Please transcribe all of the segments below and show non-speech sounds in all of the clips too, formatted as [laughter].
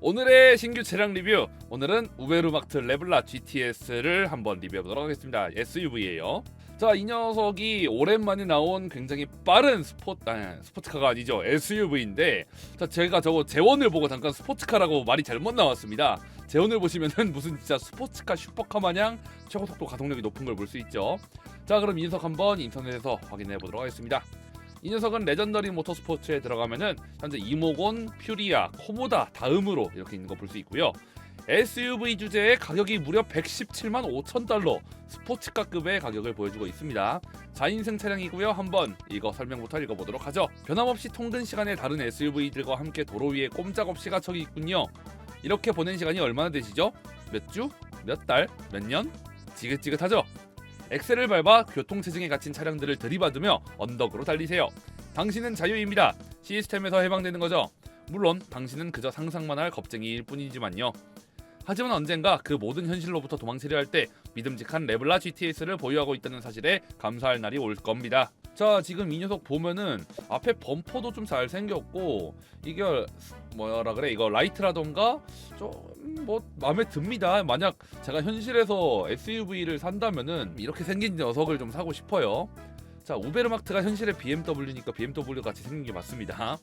오늘의 신규 차량 리뷰. 오늘은 우베르마트 레블라 GTS를 한번 리뷰해보도록 하겠습니다. SUV예요. 자 이 녀석이 오랜만에 나온 굉장히 빠른 스포 아니, 스포츠카가 아니죠. SUV인데 자 제가 저거 재원을 보고 잠깐 스포츠카라고 말이 잘못 나왔습니다. 재원을 보시면은 [laughs] 무슨 진짜 스포츠카 슈퍼카 마냥 최고 속도 가속력이 높은 걸 볼 수 있죠. 자 그럼 이 녀석 한번 인터넷에서 확인해 보도록 하겠습니다 이 녀석은 레전더리 모터스포츠에 들어가면은 현재 이모곤, 퓨리아, 코모다 다음으로 이렇게 있는 거 볼 수 있고요. SUV 주제의 가격이 무려 117만 5천 달러 스포츠카급의 가격을 보여주고 있습니다. 4인승 차량이고요. 한번 이거 설명부터 읽어보도록 하죠. 변함없이 통근 시간에 다른 SUV들과 함께 도로 위에 꼼짝없이 갇혀 있군요. 이렇게 보낸 시간이 얼마나 되시죠? 몇 주? 몇 달? 몇 년? 지긋지긋하죠? 엑셀을 밟아 교통체증에 갇힌 차량들을 들이받으며 언덕으로 달리세요. 당신은 자유입니다. 시스템에서 해방되는 거죠. 물론 당신은 그저 상상만 할 겁쟁이일 뿐이지만요. 하지만 언젠가 그 모든 현실로부터 도망치려 할 때 믿음직한 레블라 GTS를 보유하고 있다는 사실에 감사할 날이 올 겁니다. 자 지금 이 녀석 보면은 앞에 범퍼도 좀 잘 생겼고 이게 뭐라 그래 이거 라이트라던가 좀 뭐 마음에 듭니다. 만약 제가 현실에서 SUV를 산다면은 이렇게 생긴 녀석을 좀 사고 싶어요. 자 우베르마트가 현실의 BMW니까 BMW 같이 생긴 게 맞습니다.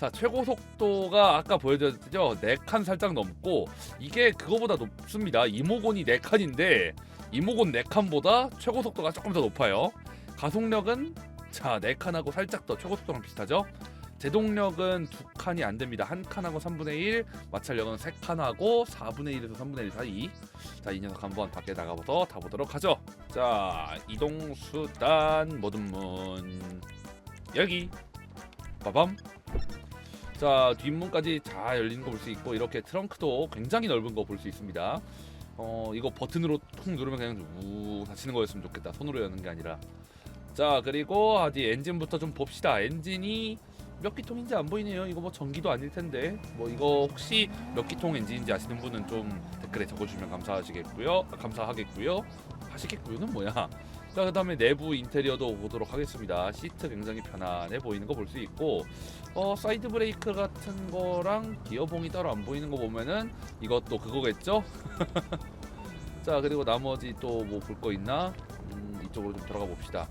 자 최고 속도가 아까 보여드렸죠 4칸 살짝 넘고 이게 그거보다 높습니다 이모곤이 4칸인데 이모곤 4칸보다 최고 속도가 조금 더 높아요 가속력은 자 4칸하고 살짝 더 최고 속도랑 비슷하죠 제동력은 두 칸이 안 됩니다. 한 칸하고 3분의 1, 마찰력은 세 칸하고 4분의 1에서 3분의 1 사이. 자, 이 녀석 한번 밖에 나가서 타보도록 하죠. 자, 이동 수단 모든 문 여기 빠밤. 자, 뒷문까지 잘 열리는 거 볼 수 있고 이렇게 트렁크도 굉장히 넓은 거 볼 수 있습니다. 어, 이거 버튼으로 통 누르면 그냥 우 닫히는 거였으면 좋겠다. 손으로 여는 게 아니라. 자, 그리고 어디 엔진부터 좀 봅시다. 엔진이 몇 기통인지 안 보이네요. 이거 뭐 전기도 아닐 텐데 뭐 이거 혹시 몇 기통 엔진인지 아시는 분은 좀 댓글에 적어주시면 감사하시겠고요. 아, 감사하겠고요. 하시겠고요는 뭐야? 자 그다음에 내부 인테리어도 보도록 하겠습니다. 시트 굉장히 편안해 보이는 거 볼 수 있고 어 사이드 브레이크 같은 거랑 기어봉이 따로 안 보이는 거 보면은 이것도 그거겠죠? [laughs] 자 그리고 나머지 또 뭐 볼 거 있나? 음, 이쪽으로 좀 들어가 봅시다.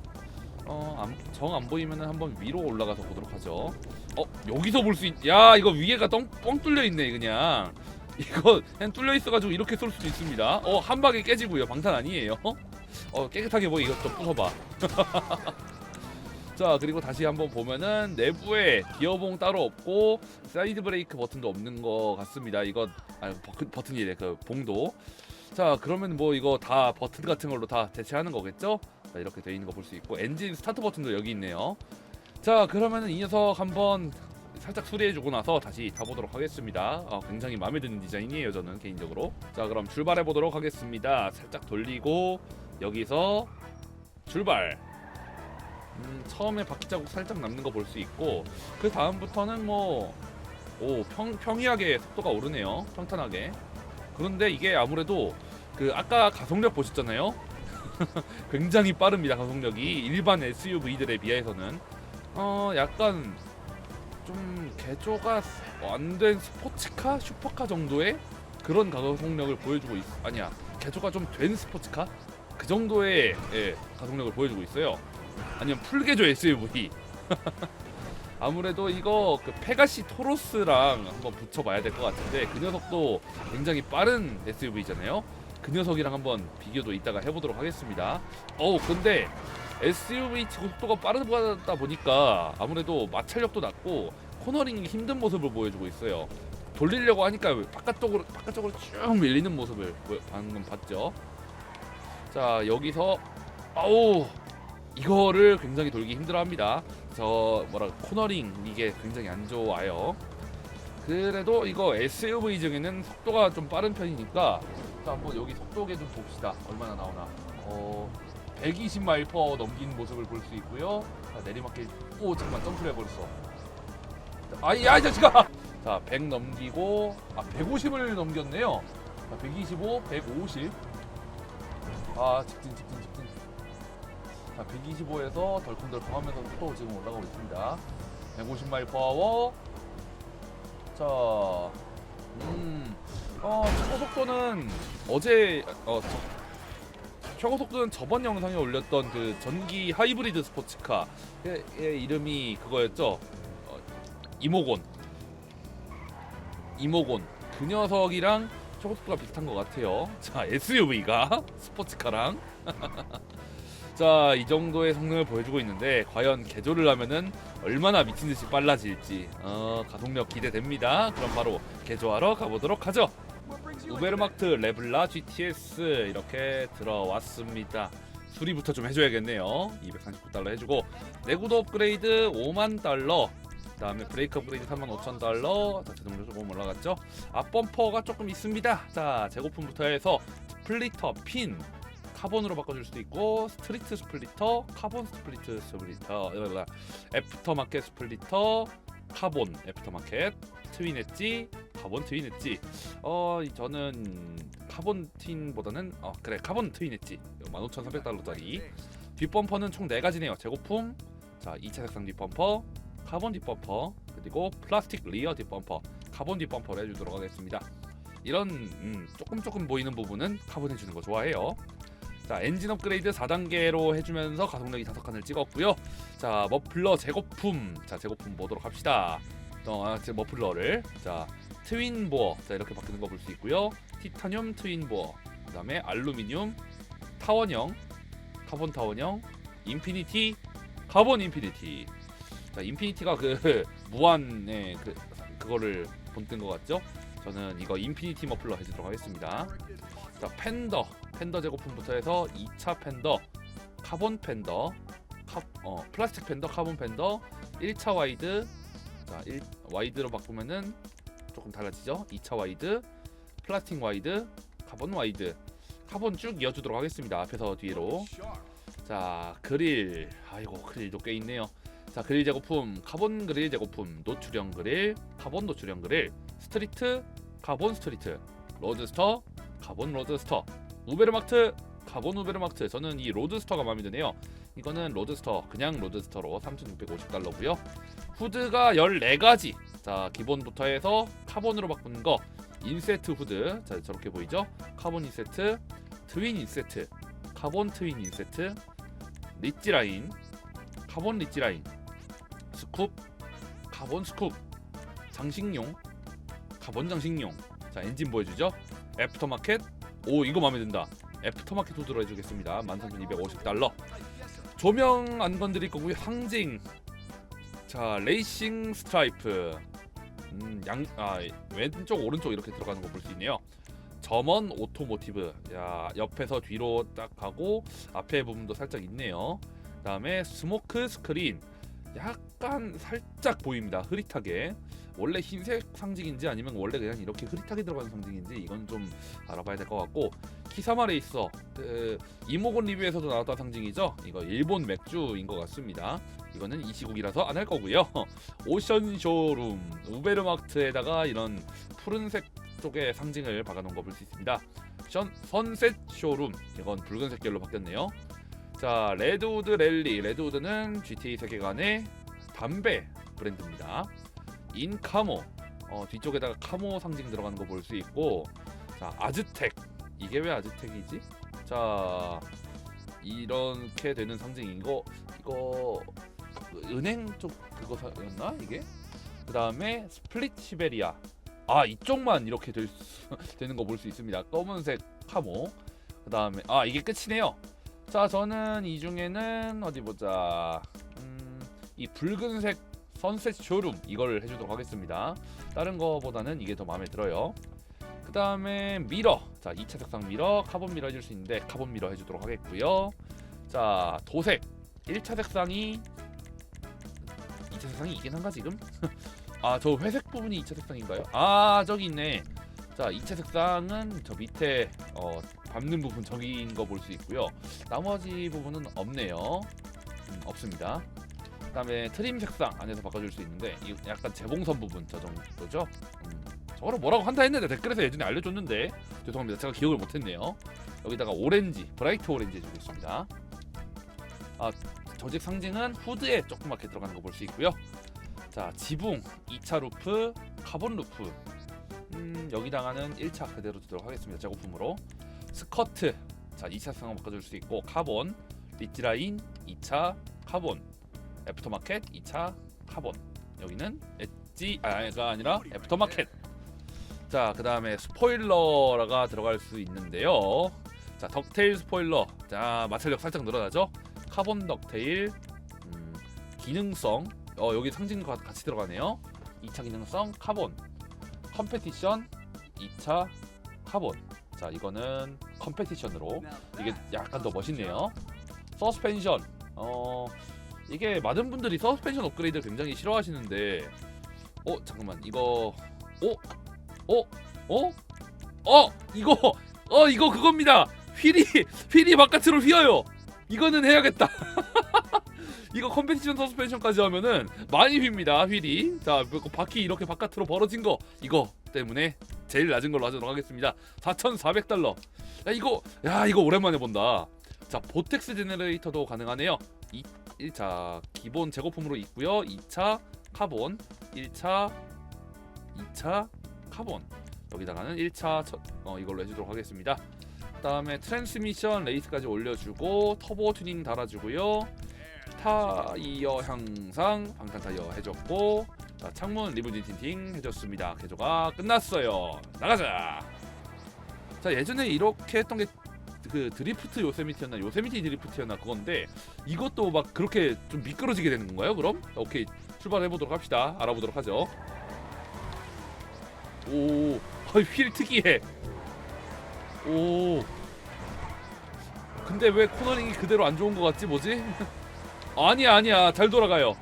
어정 안 보이면은 한번 위로 올라가서 보도록 하죠. 어 여기서 볼 수 있. 야 이거 위에가 뻥, 뻥 뚫려 있네 그냥. [laughs] 이거 그냥 뚫려 있어가지고 이렇게 쏠 수도 있습니다. 어한 방에 깨지고요. 방탄 아니에요. [laughs] 어 깨끗하게 뭐 이것 좀 부숴봐. [laughs] 자 그리고 다시 한번 보면은 내부에 기어봉 따로 없고 사이드 브레이크 버튼도 없는 것 같습니다. 이거 아 버튼, 버튼이래 그 봉도. 자 그러면 뭐 이거 다 버튼 같은 걸로 다 대체하는 거겠죠? 자, 이렇게 돼 있는 거 볼 수 있고 엔진 스타트 버튼도 여기 있네요. 자 그러면은 이 녀석 한번 살짝 수리해주고 나서 다시 타보도록 하겠습니다. 어, 굉장히 마음에 드는 디자인이에요 저는 개인적으로. 자 그럼 출발해 보도록 하겠습니다. 살짝 돌리고 여기서 출발. 음, 처음에 바퀴 자국 살짝 남는 거 볼 수 있고 그 다음부터는 뭐 오, 평, 평이하게 속도가 오르네요. 평탄하게. 그런데 이게 아무래도 그 아까 가속력 보셨잖아요. [laughs] 굉장히 빠릅니다 가속력이. 일반 SUV들에 비해서는. 어 약간 좀 개조가 안 된 스포츠카? 슈퍼카 정도의 그런 가속력을 보여주고 있 아니야. 개조가 좀 된 스포츠카? 그 정도의 예, 가속력을 보여주고 있어요. 아니면 풀 개조 SUV [laughs] 아무래도 이거 그 페가시 토로스랑 한번 붙여봐야 될 것 같은데 그 녀석도 굉장히 빠른 SUV잖아요 그 녀석이랑 한번 비교도 이따가 해보도록 하겠습니다. 어우 근데 SUV 치고 속도가 빠르다 보니까 아무래도 마찰력도 낮고 코너링이 힘든 모습을 보여주고 있어요. 돌리려고 하니까 바깥쪽으로 바깥쪽으로 쭉 밀리는 모습을 방금 봤죠. 자 여기서 아우 이거를 굉장히 돌기 힘들어합니다. 저 뭐라 코너링 이게 굉장히 안 좋아요. 그래도 이거 SUV 중에는 속도가 좀 빠른 편이니까 자, 한번 여기 속도계 좀 봅시다. 얼마나 나오나. 어, 120마일 퍼 넘긴 모습을 볼 수 있고요. 자, 내리막길. 오, 잠깐만 점프를 해버렸어. 아이, 야, 이 자식아! 자, 100 넘기고, 아, 150을 넘겼네요. 자, 125, 150. 아, 직진, 직진, 직진. 자, 125에서 덜컹덜컹 하면서 또 지금 올라가고 있습니다. 150마일 퍼 아워. 자, 음, 어, 최고 속도는 어제 어 저, 최고 속도는 저번 영상에 올렸던 그 전기 하이브리드 스포츠카의 의 이름이 그거였죠. 어, 이모곤. 이모곤. 그 녀석이랑 최고 속도가 비슷한 것 같아요. 자, [laughs] SUV가 스포츠카랑. [laughs] 자, 이 정도의 성능을 보여주고 있는데 과연 개조를 하면은 얼마나 미친 듯이 빨라질지 어, 가속력 기대됩니다. 그럼 바로 개조하러 가보도록 하죠. 우베르마트 레블라 GTS 이렇게 들어왔습니다. 수리부터 좀 해줘야겠네요. 239달러 해주고 내구도 업그레이드 5만 달러. 그다음에 브레이크 업그레이드 3만 5천 달러. 자, 자동으로 조금 올라갔죠. 앞 범퍼가 조금 있습니다. 자, 재고품부터 해서 스플리터 핀 카본으로 바꿔줄 수도 있고 스트리트 스플리터, 카본 스플리트 스플리터, 애프터마켓 스플리터, 카본 애프터마켓, 트윈 엣지, 카본 트윈 엣지. 어, 이- 저는 카본 틴보다는 어 그래 카본 트윈 엣지 15,300달러짜리. 뒷범퍼는 총 4가지네요. 재고품, 자 2차 색상 뒷범퍼, 카본 뒷범퍼, 그리고 플라스틱 리어 뒷범퍼, 카본 뒷범퍼를 해주도록 하겠습니다. 이런 음, 조금 조금 보이는 부분은 카본 해주는 거 좋아해요. 자 엔진 업그레이드 4단계로 해주면서 가속력이 5칸을 찍었고요. 자 머플러 재고품, 자 재고품 보도록 합시다. 어, 아, 제 머플러를 자 트윈 보어, 자 이렇게 바뀌는 거 볼 수 있고요. 티타늄 트윈 보어, 그다음에 알루미늄 타원형, 카본 타원형, 인피니티, 카본 인피니티. 자 인피니티가 그 [laughs] 무한의 그 그거를 본뜬 것 같죠? 저는 이거 인피니티 머플러 해주도록 하겠습니다. 자 팬더 팬더 제고품부터 해서 2차 팬더 카본 팬더 카, 어, 플라스틱 팬더 카본 팬더 1차 와이드. 자 1, 와이드로 바꾸면은 조금 달라지죠? 2차 와이드 플라스틱 와이드 카본 와이드. 카본 쭉 이어주도록 하겠습니다. 앞에서 뒤로. 자 그릴. 아이고 그릴도 꽤 있네요. 자 그릴 제고품 카본 그릴 제고품 노출형 그릴 카본 노출형 그릴 스트리트 카본 스트리트. 로드스터 카본 로드스터 우베르마트 카본 우베르마트. 저는 이 로드스터가 마음에 드네요. 이거는 로드스터 그냥 로드스터로 3,650달러고요. 후드가 14가지. 자 기본부터 해서 카본으로 바꾼 거. 인세트 후드. 자 저렇게 보이죠? 카본 인세트 트윈 인세트 카본 트윈 인세트 리지 라인 카본 리지 라인 스쿱 카본 스쿱 장식용 카본 장식용. 자 엔진 보여주죠? 애프터마켓 오 이거 마음에 든다. 애프터마켓 후드로 해주겠습니다. 13,250달러. 조명 안 건드릴 거고요. 상징. 자 레이싱 스트라이프. 음, 양, 아, 왼쪽 오른쪽 이렇게 들어가는 거 볼 수 있네요. 점원 오토모티브. 야 옆에서 뒤로 딱 가고 앞에 부분도 살짝 있네요. 그 다음에 스모크 스크린 약간 살짝 보입니다 흐릿하게. 원래 흰색 상징인지 아니면 원래 그냥 이렇게 흐릿하게 들어가는 상징인지 이건 좀 알아봐야 될 것 같고 키사마 레이서 그 이모곤 리뷰에서도 나왔던 상징이죠? 이거 일본 맥주인 것 같습니다. 이거는 이 시국이라서 안 할 거고요. [laughs] 오션 쇼룸 우베르마트에다가 이런 푸른색 쪽에 상징을 박아놓은 거 볼 수 있습니다. 션, 선셋 쇼룸. 이건 붉은색 결로 바뀌었네요 자 레드우드 랠리. 레드우드는 GTA 세계관의 담배 브랜드입니다. 인카모. 어, 뒤쪽에다가 카모 상징 들어가는 거 볼 수 있고. 자 아즈텍. 이게 왜 아즈텍이지? 자 이렇게 되는 상징 이거. 이거 그 은행 쪽 그거였나 이게? 그 다음에 스플릿 시베리아. 아 이쪽만 이렇게 될 수, [laughs] 되는 거 볼 수 있습니다. 검은색 카모. 그 다음에 아 이게 끝이네요 자 저는 이 중에는 어디 보자. 음, 이 붉은색 선셋 쇼룸 이걸 해주도록 하겠습니다. 다른 거보다는 이게 더 마음에 들어요. 그 다음에 미러. 자 2차 색상 미러 카본 미러 해줄 수 있는데 카본 미러 해주도록 하겠고요. 자 도색. 1차 색상이 2차 색상이 이긴 한가 지금? [laughs] 아 저 회색 부분이 2차 색상인가요? 아 저기 있네. 자 2차 색상은 저 밑에 어, 밟는 부분 저기인 거 볼 수 있고요. 나머지 부분은 없네요. 음, 없습니다. 그 다음에 트림 색상 안에서 바꿔줄 수 있는데 이 약간 재봉선 부분 저 정도죠? 음, 저거를 뭐라고 한다 했는데 댓글에서 예전에 알려줬는데 죄송합니다. 제가 기억을 못했네요. 여기다가 오렌지 브라이트 오렌지 해주겠습니다. 아 조직 상징은 후드에 조그맣게 들어가는 거 볼 수 있고요. 자 지붕 2차 루프 카본 루프. 음, 여기다가는 1차 그대로 두도록 하겠습니다. 재고품으로 스커트. 자 2차 상황 바꿔줄 수 있고 카본. 리치라인 2차 카본. 애프터마켓 2차 카본. 여기는 엣지 아가 아니라 애프터마켓. 자 그 다음에 스포일러가 들어갈 수 있는데요. 자 덕테일 스포일러. 자 마찰력 살짝 늘어나죠? 카본 덕테일. 음, 기능성. 어 여기 상징과 같이 들어가네요. 2차 기능성 카본. 컴페티션 2차 카본 자 이거는 컴페티션으로 이게 약간 더 멋있네요 서스펜션 어 이게 많은 분들이 서스펜션 업그레이드 굉장히 싫어하시는데 어 잠깐만 이거 어? 어? 어? 어? 이거 어 이거 그겁니다 휠이 휠이 바깥으로 휘어요 이거는 해야겠다 [laughs] 이거 컴페티션 서스펜션까지 하면은 많이 휩니다 휠이 자 그리고 바퀴 이렇게 바깥으로 벌어진 거 이거 때문에 제일 낮은 걸로 하도록 하겠습니다. 4,400달러. 야 이거 야 이거 오랜만에 본다. 자 보텍스 제너레이터도 가능하네요. 2, 1차 기본 재고품으로 있고요. 2차 카본 1차 2차 카본. 여기다가는 1차 첫, 어, 이걸로 해주도록 하겠습니다. 그 다음에 트랜스미션 레이스까지 올려주고 터보 튜닝 달아주고요. 타이어 향상 방탄 타이어 해줬고 자, 창문 리무진 틴팅 해줬습니다 개조가 끝났어요 나가자 자 예전에 이렇게 했던 게 그 드리프트 요세미티였나 요세미티 드리프트였나 그건데 이것도 막 그렇게 좀 미끄러지게 되는 건가요 그럼? 오케이 출발해 보도록 합시다 알아보도록 하죠 오, 어, 휠 특이해. 오. 근데 왜 코너링이 그대로 안 좋은 것 같지? 뭐지? [laughs] 아니야, 아니야. 잘 돌아가요.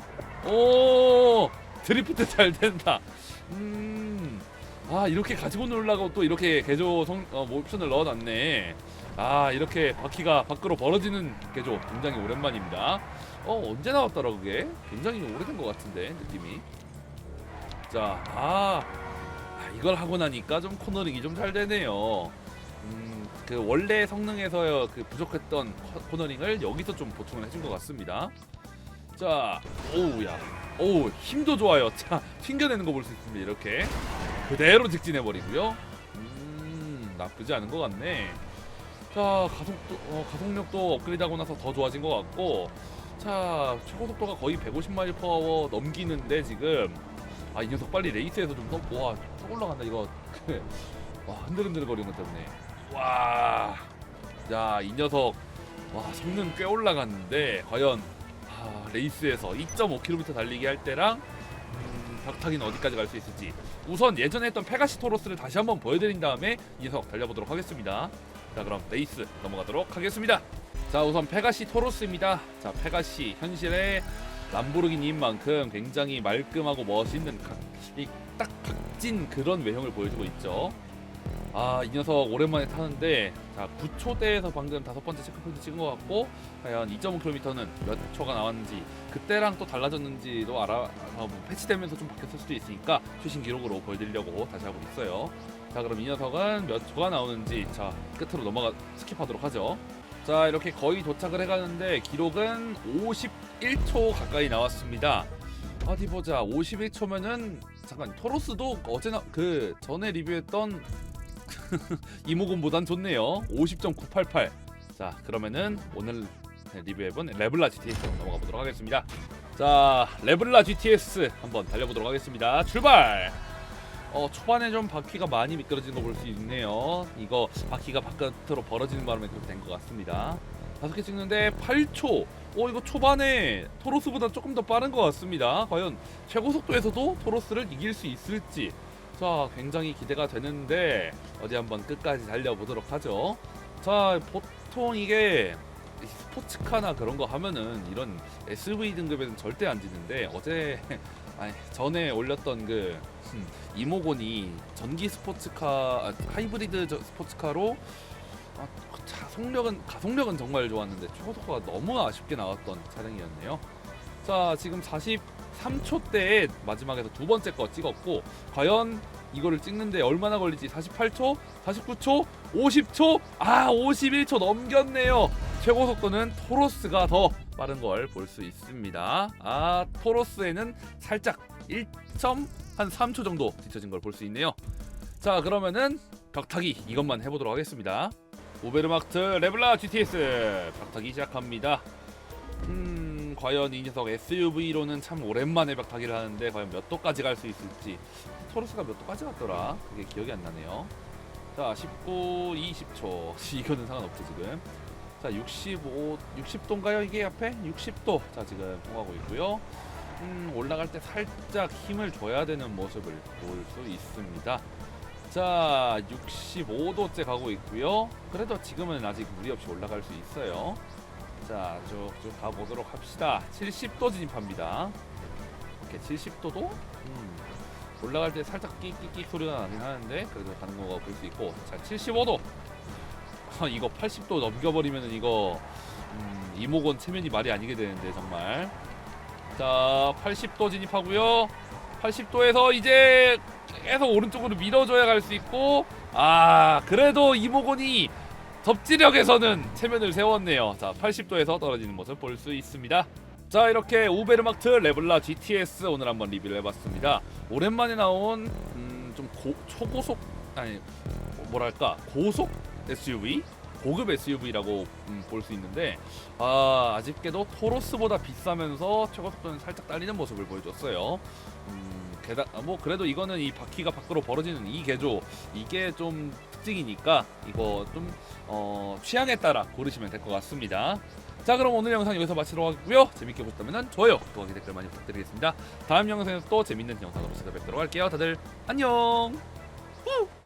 오, 드리프트 잘 된다. 음. 아, 이렇게 가지고 놀라고 또 이렇게 개조 성, 어, 옵션을 넣어놨네. 아, 이렇게 바퀴가 밖으로 벌어지는 개조 굉장히 오랜만입니다. 어, 언제 나왔더라, 그게? 굉장히 오래된 것 같은데, 느낌이. 자, 아, 아, 이걸 하고 나니까 좀 코너링이 좀 잘 되네요. 음, 그 원래 성능에서 그 부족했던 커- 코너링을 여기서 좀 보충을 해준 것 같습니다. 자, 오우야, 오 힘도 좋아요. [laughs] 자, 튕겨내는 거 볼 수 있습니다. 이렇게 그대로 직진해 버리고요. 음, 나쁘지 않은 것 같네. 자, 가속도 어, 가속력도 업그레이드하고 나서 더 좋아진 것 같고, 자 최고 속도가 거의 150마일 퍼 넘기는데 지금 아 이 녀석 빨리 레이스에서 좀 더, 와, 쭉 올라간다 이거. [laughs] 와, 흔들흔들 거리는 것 때문에. 와, 야, 이 녀석, 와, 성능 꽤 올라갔는데, 과연, 아, 레이스에서 2.5km 달리기 할 때랑, 음, 벽타기는 어디까지 갈 수 있을지. 우선 예전에 했던 페가시 토로스를 다시 한번 보여드린 다음에 이 녀석 달려보도록 하겠습니다. 자, 그럼 레이스 넘어가도록 하겠습니다. 자, 우선 페가시 토로스입니다. 자, 페가시 현실의 람보르기니인 만큼 굉장히 말끔하고 멋있는 각, 이, 딱 각진 그런 외형을 보여주고 있죠. 아, 이 녀석 오랜만에 타는데 자, 9초대에서 방금 다섯 번째 체크포인트 찍은 것 같고 과연 2.5km는 몇 초가 나왔는지 그때랑 또 달라졌는지도 알아 아, 뭐 패치되면서 좀 바뀌었을 수도 있으니까 최신 기록으로 보여드리려고 다시 하고 있어요. 자, 그럼 이 녀석은 몇 초가 나오는지 자, 끝으로 넘어가 스킵하도록 하죠. 자, 이렇게 거의 도착을 해가는데 기록은 51초 가까이 나왔습니다. 어디 보자. 51초면은 잠깐 토로스도 어제나 그 전에 리뷰했던 [laughs] 이모군보단 좋네요. 50.988. 자, 그러면은 오늘 리뷰해본 레블라 GTS로 넘어가 보도록 하겠습니다. 자, 레블라 GTS 한번 달려보도록 하겠습니다. 출발! 어, 초반에 좀 바퀴가 많이 미끄러지는 거볼 수 있네요. 이거 바퀴가 바깥으로 벌어지는 바람에 그렇게 된 것 같습니다. 다섯 개 찍는데 8초. 어, 이거 초반에 토로스보다 조금 더 빠른 것 같습니다. 과연 최고 속도에서도 토로스를 이길 수 있을지. 자, 굉장히 기대가 되는데 어디 한번 끝까지 달려보도록 하죠. 자, 보통 이게 스포츠카나 그런 거 하면은 이런 SUV 등급에는 절대 안 지는데 어제 [laughs] 아니 전에 올렸던 그 음, 이모곤이 전기 스포츠카 아, 하이브리드 저- 스포츠카로 아, 가속력은 가속력은 정말 좋았는데 속도가 너무 아쉽게 나왔던 차량이었네요. 자 지금 43초 대에 마지막에서 두 번째 거 찍었고 과연 이거를 찍는데 얼마나 걸리지? 48초, 49초, 50초, 아 51초 넘겼네요. 최고 속도는 토로스가 더 빠른 걸 볼 수 있습니다. 아 토로스에는 살짝 1점 한 3초 정도 뒤처진 걸 볼 수 있네요. 자 그러면은 벽타기 이것만 해보도록 하겠습니다. 오베르마크트 레블라 GTS 벽타기 시작합니다. 음 과연 이 녀석 SUV로는 참 오랜만에 벽타기를 하는데 과연 몇 도까지 갈 수 있을지 토르스가 몇 도까지 갔더라 그게 기억이 안 나네요. 자 19, 20초 [laughs] 이거는 상관없죠 지금. 자 65, 60도인가요 이게 앞에? 60도 자 지금 통하고 있고요. 음, 올라갈 때 살짝 힘을 줘야 되는 모습을 볼 수 있습니다. 자, 65도째 가고 있고요. 그래도 지금은 아직 무리 없이 올라갈 수 있어요. 자, 쭉쭉 가보도록 합시다. 70도 진입합니다. 이렇게 70도도? 음, 올라갈 때 살짝 끽끽끽 소리가 나긴 하는데 그래도 가는 거가 볼 수 있고. 자, 75도. 아, 이거 80도 넘겨버리면은 이거 음, 이모건 체면이 말이 아니게 되는데 정말. 자 80도 진입하고요. 80도에서 이제 계속 오른쪽으로 밀어줘야 갈 수 있고. 아 그래도 이모곤이 접지력에서는 체면을 세웠네요. 자 80도에서 떨어지는 모습 볼 수 있습니다. 자 이렇게 우베르마크트 레블라 GTS 오늘 한번 리뷰를 해봤습니다. 오랜만에 나온 음, 좀 고, 초고속 아니 뭐랄까 고속 SUV 고급 SUV라고 음, 볼수 있는데 아, 아쉽게도 토로스보다 비싸면서 최고 속도는 살짝 딸리는 모습을 보여줬어요. 음, 게다 뭐 그래도 이거는 이 바퀴가 밖으로 벌어지는 이 개조 이게 좀 특징이니까 이거 좀 어, 취향에 따라 고르시면 될 것 같습니다. 자 그럼 오늘 영상 여기서 마치도록 하고요. 재밌게 보셨다면 좋아요, 구독하기 댓글 많이 부탁드리겠습니다. 다음 영상에서 또 재밌는 영상으로 찾아뵙도록 할게요. 다들 안녕. 후!